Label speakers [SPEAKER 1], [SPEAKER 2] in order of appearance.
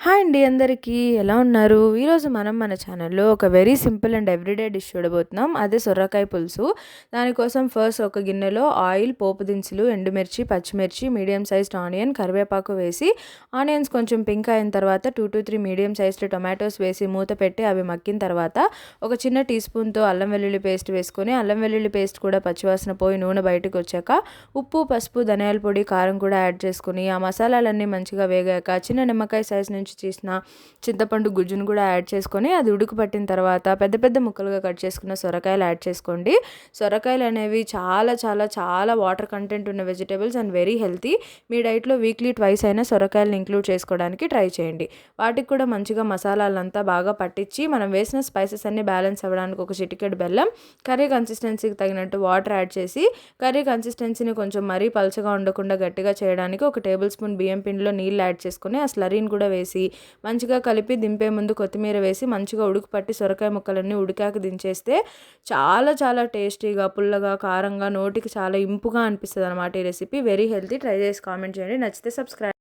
[SPEAKER 1] Hi అండి అందరికీ. ఎలా ఉన్నారు? ఈరోజు మనం మన ఛానల్లో ఒక very simple and everyday dish చూడబోతున్నాం. అదే సొరకాయ పులుసు. దానికోసం ఫస్ట్ ఒక గిన్నెలో ఆయిల్ పోపు దినుసులు ఎండుమిర్చి పచ్చిమిర్చి మీడియం సైజ్డ్ ఆనియన్ కరివేపాకు వేసి ఆనియన్స్ కొంచెం పింక్ అయిన తర్వాత two to three medium sized tomatoes వేసి మూత పెట్టి అవి మక్కిన తర్వాత ఒక చిన్న టీ స్పూన్తో అల్లం వెల్లుల్లి పేస్ట్ వేసుకొని అల్లం వెల్లుల్లి పేస్ట్ కూడా పచ్చివాసన పోయి నూనె బయటకు వచ్చాక ఉప్పు పసుపు ధనియాల పొడి కారం కూడా యాడ్ చేసుకుని ఆ మసాలాలన్నీ మంచిగా వేగాక చిన్న నిమ్మకాయ సైజ్ నుంచి నుంచి చేసిన చింతపండు గుజ్జును కూడా యాడ్ చేసుకొని అది ఉడుకు పట్టిన తర్వాత పెద్ద పెద్ద ముక్కలుగా కట్ చేసుకున్న సొరకాయలు యాడ్ చేసుకోండి. సొరకాయలు అనేవి చాలా చాలా చాలా వాటర్ కంటెంట్ ఉన్న వెజిటేబుల్స్ అండ్ వెరీ హెల్తీ. మీ డైట్లో వీక్లీ ట్వైస్ అయినా సొరకాయలను ఇంక్లూడ్ చేసుకోవడానికి ట్రై చేయండి. వాటికి కూడా మంచిగా మసాలాలంతా బాగా పట్టించి మనం వేసిన స్పైసెస్ అన్ని బ్యాలెన్స్ అవ్వడానికి ఒక చిటికెట్ బెల్లం కర్రీ కన్సిస్టెన్సీకి తగినట్టు వాటర్ యాడ్ చేసి కర్రీ కన్సిస్టెన్సీని కొంచెం మరీ పలుచగా ఉండకుండా గట్టిగా చేయడానికి ఒక టేబుల్ స్పూన్ బియ్యం పిండిలో నీళ్ళు యాడ్ చేసుకొని ఆ స్లరీని కూడా వేసి వేసి మంచిగా కలిపి దింపే ముందు కొత్తిమీర వేసి మంచిగా ఉడుకుపట్టి సొరకాయ ముక్కలన్నీ ఉడికాక దించేస్తే చాలా చాలా టేస్టీగా పుల్లగా కారంగా నోటికి చాలా ఇంపుగా అనిపిస్తుంది అనమాట ఈ రెసిపీ. వెరీ హెల్తీ ట్రై చేసి కామెంట్ చేయండి. నచ్చితే సబ్స్క్రైబ్